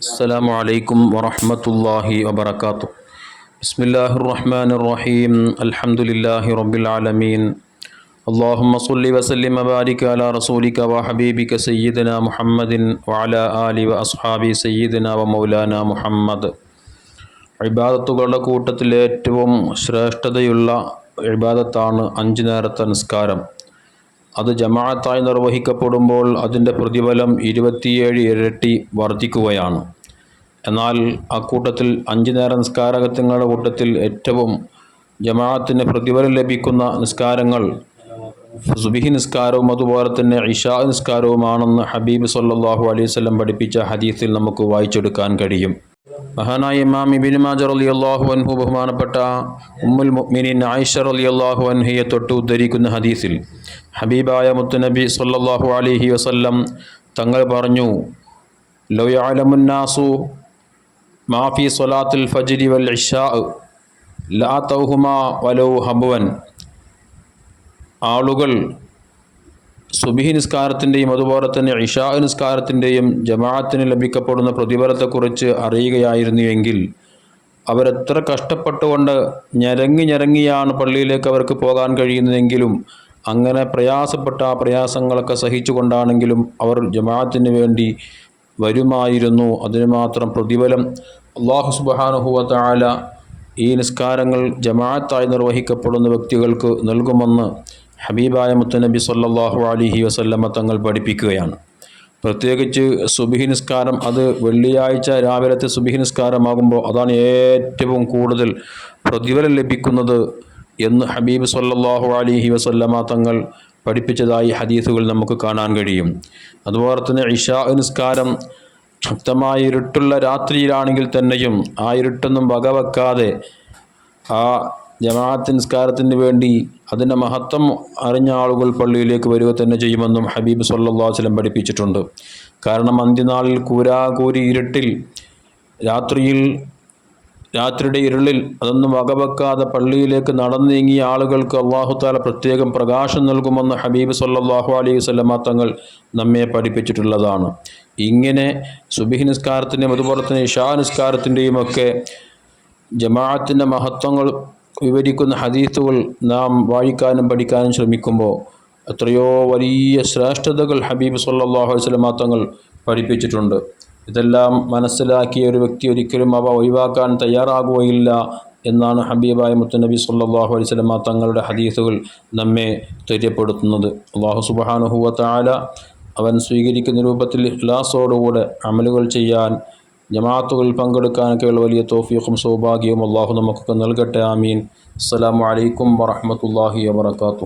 السلام عليكم ورحمة الله وبركاته بسم الله الرحمن الرحيم الحمد لله رب العالمين اللهم صل وسلم وبارك على رسولك وحبيبك سيدنا محمد وعلى آله وأصحابه سيدنا ومولانا محمد ഇബാദത്തുകളുടെ കൂട്ടത്തിൽ ഏറ്റവും ശ്രേഷ്ഠതയുള്ള ഇബാദത്താണ് അഞ്ച് നേരത്തെ നിസ്കാരം അത് ജമാഅത്തായി നിർവഹിക്കപ്പെടുമ്പോൾ അതിന്റെ പ്രതിഫലം ഇരുപത്തിയേഴ് ഇരട്ടി വർദ്ധിക്കുകയാണ്. എന്നാൽ അക്കൂട്ടത്തിൽ അഞ്ച് നേര നിസ്കാരകത്വങ്ങളുടെ കൂട്ടത്തിൽ ഏറ്റവും ജമാഅത്തിന് പ്രതിഫലം ലഭിക്കുന്ന നിസ്കാരങ്ങൾ സുബിഹി നിസ്കാരവും അതുപോലെ തന്നെ ഇഷാ നിസ്കാരവുമാണെന്ന് ഹബീബ് സല്ലാഹു അലൈവല്ലം പഠിപ്പിച്ച ഹദീസിൽ നമുക്ക് വായിച്ചെടുക്കാൻ കഴിയും. മഹാനായ ഇമാം ഇബിൻ മാജർ അലി അള്ളാഹു അൻഹു ബഹുമാനപ്പെട്ട ഉമ്മുൽ മുഅ്മിനീൻ ആയിഷ അലി അള്ളാഹു അൻഹയെ തൊട്ട് ഉദ്ധരിക്കുന്ന ഹദീസിൽ ഹബീബായ മുത്തുനബി സല്ലല്ലാഹു അലൈഹി വസല്ലം തങ്ങൾ പറഞ്ഞു ലൊയാലമുന്നാസു മാഫി സ്വലാത്തുൽ ഫജിരി വൽ ഇഷാ ലാ തൗഹുമാ വലൗ ഹബുവൻ. ആളുകൾ സുബിഹി നിസ്കാരത്തിന്റെയും അതുപോലെ തന്നെ ഇഷാ നിസ്കാരത്തിന്റെയും ജമാഅത്തിന് ലഭിക്കപ്പെടുന്ന പ്രതിഫലത്തെക്കുറിച്ച് അറിയുകയായിരുന്നുവെങ്കിൽ അവരെത്ര കഷ്ടപ്പെട്ടുകൊണ്ട് ഞരങ്ങി ഞരങ്ങിയാണ് പള്ളിയിലേക്ക് അവർക്ക് പോകാൻ കഴിയുന്നതെങ്കിലും അങ്ങനെ പ്രയാസപ്പെട്ട ആ പ്രയാസങ്ങളൊക്കെ സഹിച്ചുകൊണ്ടാണെങ്കിലും അവർ ജമാഅത്തിന് വേണ്ടി വരുമായിരുന്നു. അതിന് മാത്രം പ്രതിഫലം അള്ളാഹു സുബാനുഹുവല ഈ നിസ്കാരങ്ങൾ ജമാഅത്തായി നിർവഹിക്കപ്പെടുന്ന വ്യക്തികൾക്ക് നൽകുമെന്ന് ഹബീബായ മുത്തനബി സല്ലാഹു അലിഹി വസല്ലമ്മ തങ്ങൾ പഠിപ്പിക്കുകയാണ്. പ്രത്യേകിച്ച് സുബിഹി നിസ്കാരം അത് വെള്ളിയാഴ്ച രാവിലത്തെ സുബിഹി നിസ്കാരമാകുമ്പോൾ അതാണ് ഏറ്റവും കൂടുതൽ പ്രതിഫലം ലഭിക്കുന്നത് എന്ന് ഹബീബ് സല്ലാഹു അലിഹി വസല്ലമ്മ തങ്ങൾ പഠിപ്പിച്ചതായി ഹദീസുകൾ നമുക്ക് കാണാൻ കഴിയും. അതുപോലെ തന്നെ ഇഷാ നിസ്കാരം ശക്തമായ ഇരുട്ടുള്ള രാത്രിയിലാണെങ്കിൽ തന്നെയും ആ ഇരുട്ടൊന്നും വകവെക്കാതെ ആ ജമാഅത്ത് നിസ്കാരത്തിന് വേണ്ടി അതിന്റെ മഹത്വം അറിഞ്ഞ ആളുകൾ പള്ളിയിലേക്ക് വരിക തന്നെ ചെയ്യുമെന്നും ഹബീബ് സല്ലാ വസ്ലം പഠിപ്പിച്ചിട്ടുണ്ട്. കാരണം അന്ത്യനാളിൽ കൂരാകൂരി ഇരുട്ടിൽ രാത്രിയിൽ രാത്രിയുടെ ഇരുളിൽ അതൊന്നും വകവെക്കാതെ പള്ളിയിലേക്ക് നടന്നു നീങ്ങിയ ആളുകൾക്ക് അള്ളാഹുത്താല പ്രത്യേകം പ്രകാശം നൽകുമെന്ന് ഹബീബ് സല്ലാഹു അലൈഹി വസ്ലമ തങ്ങൾ നമ്മെ പഠിപ്പിച്ചിട്ടുള്ളതാണ്. ഇങ്ങനെ സുബിഹി നിസ്കാരത്തിന്റെയും അതുപോലെ തന്നെ ഇഷാ നിസ്കാരത്തിന്റെയും ഒക്കെ ജമാഅത്തിന്റെ മഹത്വങ്ങൾ വിവരിക്കുന്ന ഹദീസുകൾ നാം വായിക്കാനും പഠിക്കാനും ശ്രമിക്കുമ്പോൾ എത്രയോ വലിയ ശ്രേഷ്ഠതകൾ ഹബീബ് സല്ലാഹു വസ്ലമ തങ്ങൾ പഠിപ്പിച്ചിട്ടുണ്ട്. ഇതെല്ലാം മനസ്സിലാക്കിയ ഒരു വ്യക്തി ഒരിക്കലും അവ ഒഴിവാക്കാൻ തയ്യാറാകുകയില്ല എന്നാണ് ഹബീബായ മുത്തനബി സല്ലാഹു അലൈഹി സ്വലമ തങ്ങളുടെ ഹദീസുകൾ നമ്മെ തെര്യപ്പെടുത്തുന്നത്. അള്ളാഹു സുബാനുഹുവ താല അവൻ സ്വീകരിക്കുന്ന രൂപത്തിൽ ഇഖ്ലാസോടുകൂടെ അമലുകൾ ചെയ്യാൻ ജമാഅത്തുകളിൽ പങ്കെടുക്കാനൊക്കെയുള്ള വലിയ തോഫീഖും സൗഭാഗ്യവും അള്ളാഹു നമുക്കൊക്കെ നൽകട്ടെ. ആമീൻ. അസ്സലാമു അലൈക്കും വറഹമത്തല്ലാഹി വബർക്കാത്തു